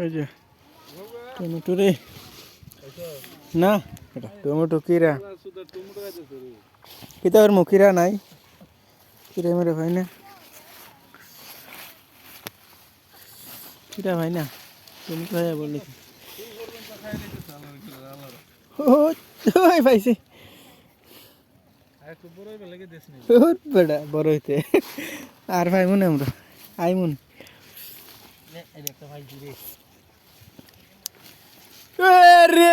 ওই যে, টমেটো রে। না টমেটো কিরা? কিতা ওর মুখিরা নাই? কিরা মেরে ভাই না? কিরা ভাই না? টমেটো ভাই বললি ওই পাইছি। আর ভাই মনে আমরা আই মন রে,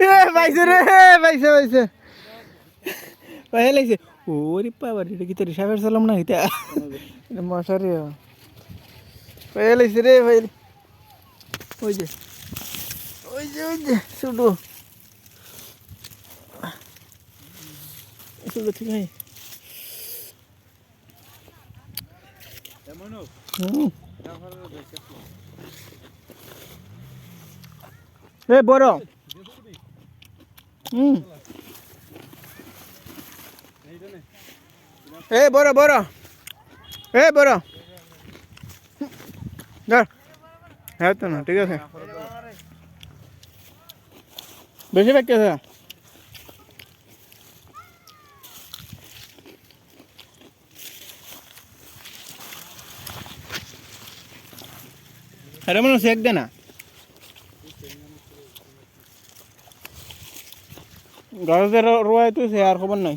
এ পাইছে রে পাইছে পাইছে। পাইছে লাগছে। ওরে বাবা এটা কি তোর সাপের সালাম না এটা? মশারি পাইছে লাগছে রে ভাই ওই যে ওই যে ওই যে, শুধু। শুধু ঠিক আছে হুম। এ বড় হুম এ বড় বড় এ বড় ধর হ্যাঁ তো না ঠিক আছে বেশি ব্যক্তি আছে আরে মনে সেক দে না গাছ রোয়াই তো আর খবর নাই।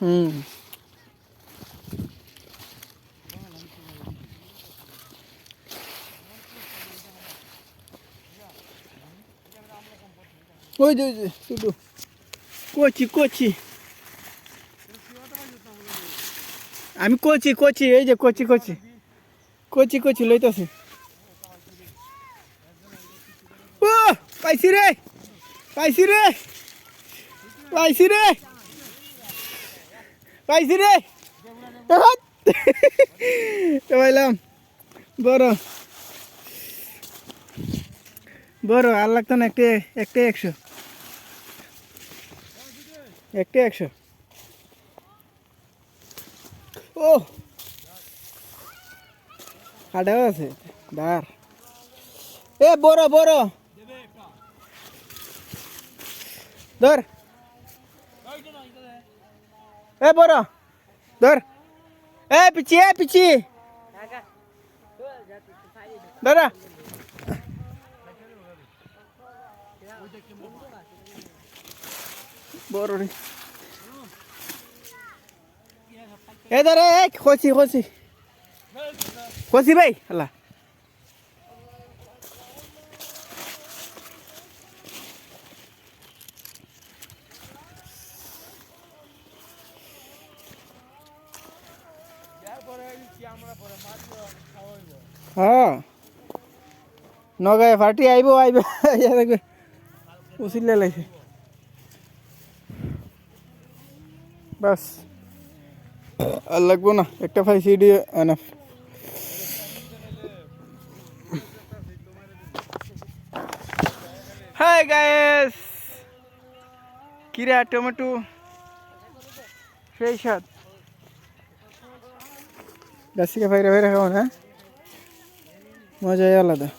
হুম। ওই যে শুধু। কচি কচি। আমি কচি কচি এই যে কচি কচি। কচি কচি লইতেছি ও পাইছি রে পাইছি রে পাইছি রে পাইছি রে। পাইলাম বড়। বড়, আর লাগতো না একটা একটা একশো। একটা একশো। ও! আছে। দাঁড়। এ, বড় বড়। ধর। এ বড়, ধর। এ পিছি এ পিছি দাদা বড় রে। এ এ খসি খসি খসি ভাই হলা হ্যাঁ। নগায় ফাটি আইব আইব। উচিলে লাগছে। বাস। আর লাগবো না, একটা ফাই সিডি এনাফ হাই গায়েস কিরা, টমেটো। সেই স্বাদ গাছ থেকে ফাইরা ফাইরা খাওয়া না মজাই আলাদা